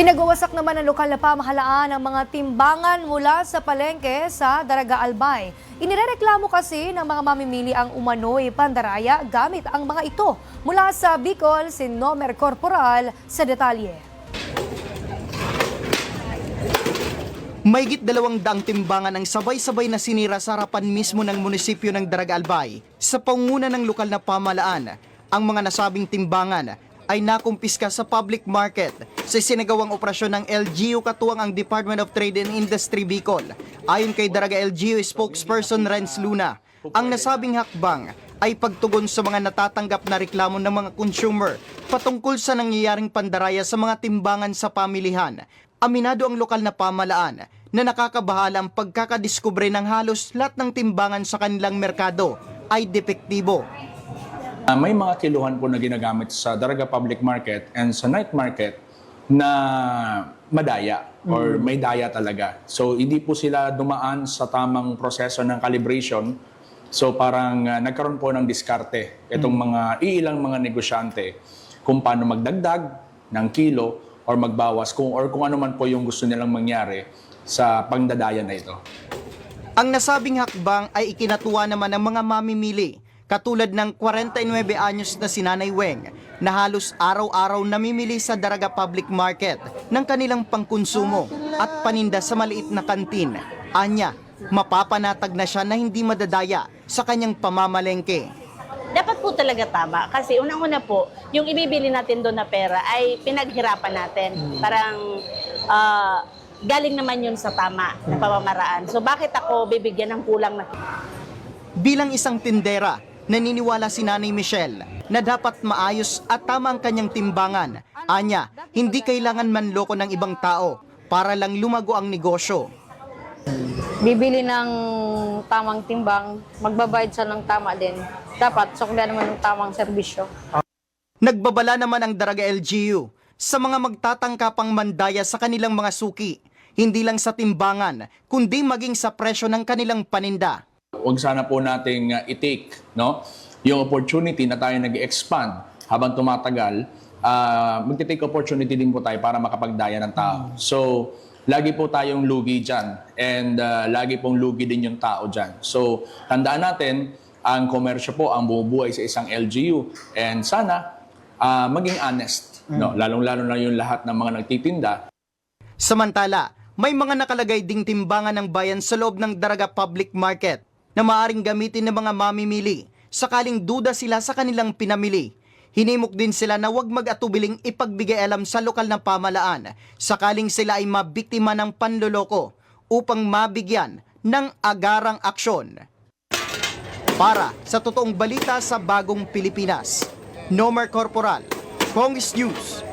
Pinagawasak naman ng lokal na pamahalaan ang mga timbangan mula sa palengke sa Daraga Albay. Inirereklamo kasi ng mga mamimili ang umano'y pandaraya gamit ang mga ito. Mula sa Bicol, si Nomer Corporal sa detalye. Mahigit dalawang daang timbangan ang sabay-sabay na sinira sa harapan mismo ng munisipyo ng Daraga Albay. Sa pangunguna ng lokal na pamahalaan, ang mga nasabing timbangan ay nakumpiska sa public market sa sinagawang operasyon ng LGU katuwang ang Department of Trade and Industry Bicol. Ayon kay Daraga LGU spokesperson Renz Luna, ang nasabing hakbang ay pagtugon sa mga natatanggap na reklamo ng mga consumer patungkol sa nangyayaring pandaraya sa mga timbangan sa pamilihan. Aminado ang lokal na pamalaan na nakakabahala ang pagkakadiskubre ng halos lahat ng timbangan sa kanilang merkado ay depektibo. Ah, may mga kiluhan po na ginagamit sa Daraga Public Market and sa night market na madaya or may daya talaga. So hindi po sila dumaan sa tamang proseso ng calibration. So parang ah, nagkaroon po ng diskarte itong mga iilang mga negosyante kung paano magdagdag ng kilo or magbawas kung or kung ano man po yung gusto nilang mangyari sa pangdadaya na ito. Ang nasabing hakbang ay ikinatuwa naman ng mga mamimili katulad ng 49 anyos na si Nanay Weng na halos araw-araw namimili sa Daraga Public Market ng kanilang pangkonsumo at paninda sa maliit na kantin. Anya, mapapanatag na siya na hindi madadaya sa kanyang pamamalengke. dapat po talaga tama. Kasi unang-una po, yung ibibili natin doon na pera ay pinaghirapan natin. Parang ah, galing naman yun sa tama na pamamaraan. So bakit ako bibigyan ng kulang na Bilang isang tindera, naniniwala si Nanay Michelle na dapat maayos at tama ang kanyang timbangan. Anya, hindi kailangan manloko ng ibang tao para lang lumago ang negosyo. bibili ng tamang timbang, magbabayad siya ng tama din. Dapat suklihan naman ng tamang serbisyo. Nagbabala naman ang Daraga LGU sa mga magtatangkapang mandaya sa kanilang mga suki, hindi lang sa timbangan, kundi maging sa presyo ng kanilang paninda. Huwag sana po nating uh, i-take no? yung opportunity na tayo nag-expand habang tumatagal, uh, magti-take opportunity din po tayo para makapagdaya ng tao. So, lagi po tayong lugi dyan and uh, lagi pong lugi din yung tao dyan. So, tandaan natin, ang komersyo po ang bumubuhay sa isang LGU and sana uh, maging honest. No? Lalong-lalo na yung lahat ng mga nagtitinda Samantala, may mga nakalagay ding timbangan ng bayan sa loob ng Daraga Public Market na maaring gamitin ng mga mamimili sakaling duda sila sa kanilang pinamili. Hinimok din sila na huwag mag-atubiling ipagbigay alam sa lokal na pamalaan sakaling sila ay mabiktima ng panloloko upang mabigyan ng agarang aksyon. Para sa totoong balita sa Bagong Pilipinas, Nomer Corporal, Kongis News.